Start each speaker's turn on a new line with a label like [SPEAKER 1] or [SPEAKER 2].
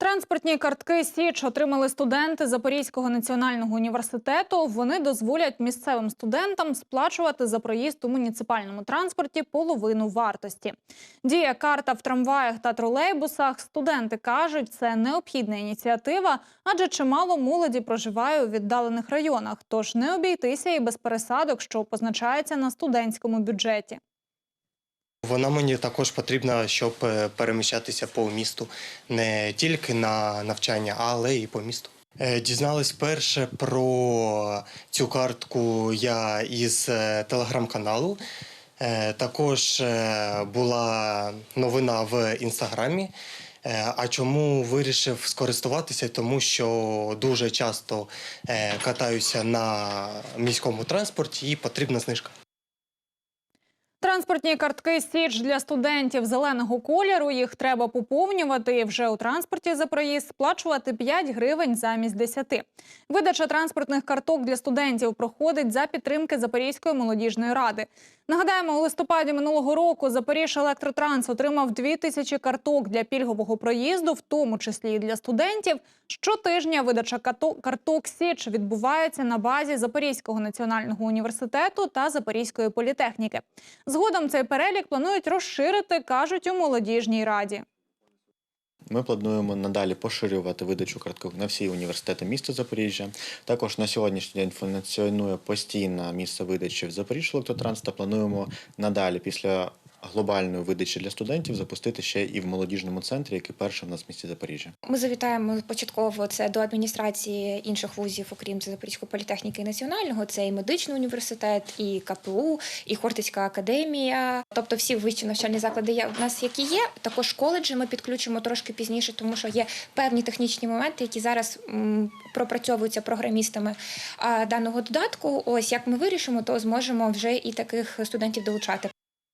[SPEAKER 1] Транспортні картки Січ отримали студенти Запорізького національного університету. Вони дозволять місцевим студентам сплачувати за проїзд у муніципальному транспорті половину вартості. Діє карта в трамваях та тролейбусах. Студенти кажуть, це необхідна ініціатива, адже чимало молоді проживає у віддалених районах. Тож не обійтися і без пересадок, що позначається на студентському бюджеті.
[SPEAKER 2] Вона мені також потрібна, щоб е, переміщатися по місту не тільки на навчання, але і по місту. Е, Дізнались перше про цю картку я із е, телеграм-каналу. Також була новина в інстаграмі. А чому вирішив скористуватися? Тому що дуже часто катаюся на міському транспорті і потрібна знижка.
[SPEAKER 1] Транспортні картки Січ для студентів зеленого кольору. Їх треба поповнювати вже у транспорті за проїзд сплачувати 5 гривень замість 10. Видача транспортних карток для студентів проходить за підтримки Запорізької молодіжної ради. Нагадаємо, у листопаді минулого року Запоріж Електротранс отримав 2 тисячі карток для пільгового проїзду, в тому числі і для студентів. Щотижня видача карток Січ відбувається на базі Запорізького національного університету та Запорізької політехніки. Згодом цей перелік планують розширити, кажуть у молодіжній раді.
[SPEAKER 3] Ми плануємо надалі поширювати видачу карток на всі університети міста Запоріжжя. Також на сьогоднішній день функціонує постійне місце видачі в Запоріжжя електротранс та плануємо надалі після глобальної видачі для студентів запустити ще і в молодіжному центрі, який перший в нас в місті Запоріжжя.
[SPEAKER 4] Ми завітаємо початково це до адміністрації інших вузів, окрім Запорізької політехніки і національного. Це і медичний університет, і КПУ, і Хортицька академія. Тобто всі вищі навчальні заклади є в нас, які є. Також коледжі ми підключимо трошки пізніше, тому що є певні технічні моменти, які зараз пропрацьовуються програмістами даного додатку. Ось як ми вирішимо, то зможемо вже і таких студентів долучати.